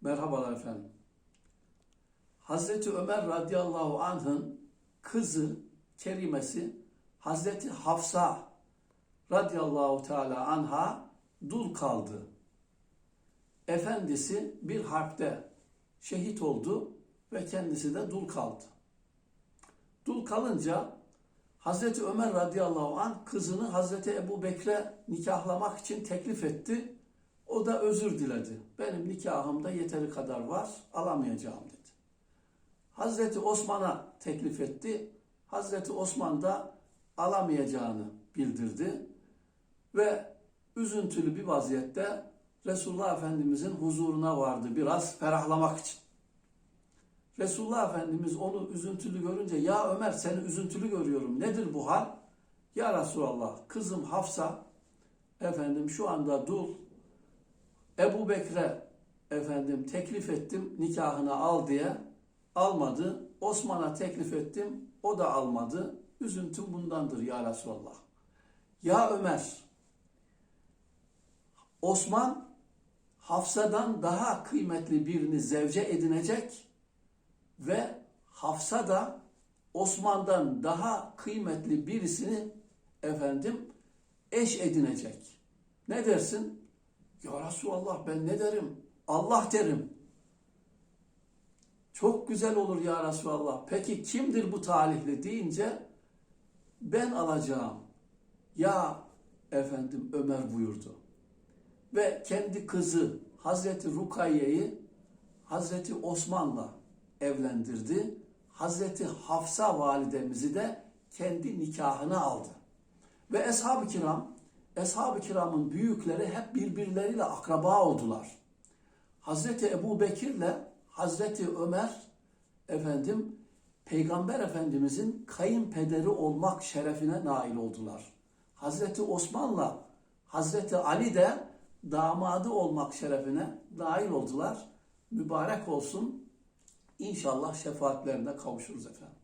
Merhabalar efendim. Hazreti Ömer radıyallahu anh'ın kızı kerimesi Hazreti Hafsa radıyallahu teala anha dul kaldı. Efendisi bir harpte şehit oldu ve kendisi de dul kaldı. Dul kalınca Hazreti Ömer radıyallahu anh kızını Hazreti Ebu Bekre nikahlamak için teklif etti. O da özür diledi. Benim nikahımda yeteri kadar var, alamayacağım dedi. Hazreti Osman'a teklif etti. Hazreti Osman da alamayacağını bildirdi. Ve üzüntülü bir vaziyette Resulullah Efendimizin huzuruna vardı biraz ferahlamak için. Resulullah Efendimiz onu üzüntülü görünce ya Ömer seni üzüntülü görüyorum nedir bu hal? Ya Resulallah kızım Hafsa efendim şu anda dul Ebu Bekre efendim teklif ettim nikahını al diye almadı. Osman'a teklif ettim o da almadı. Üzüntüm bundandır ya Resulallah. Ya Ömer Osman Hafsa'dan daha kıymetli birini zevce edinecek ve Hafsa da Osman'dan daha kıymetli birisini efendim eş edinecek. Ne dersin? Ya Resulallah ben ne derim? Allah derim. Çok güzel olur ya Resulallah. Peki kimdir bu talihli deyince ben alacağım. Ya efendim Ömer buyurdu. Ve kendi kızı Hazreti Rukayye'yi Hazreti Osman'la evlendirdi. Hazreti Hafsa validemizi de kendi nikahına aldı. Ve Eshab-ı Kiram, Eshab-ı Kiram'ın büyükleri hep birbirleriyle akraba oldular. Hazreti Ebu Bekir'le Hazreti Ömer efendim Peygamber Efendimizin kayınpederi olmak şerefine nail oldular. Hazreti Osman'la Hazreti Ali de damadı olmak şerefine nail oldular. Mübarek olsun. İnşallah şefaatlerine kavuşuruz efendim.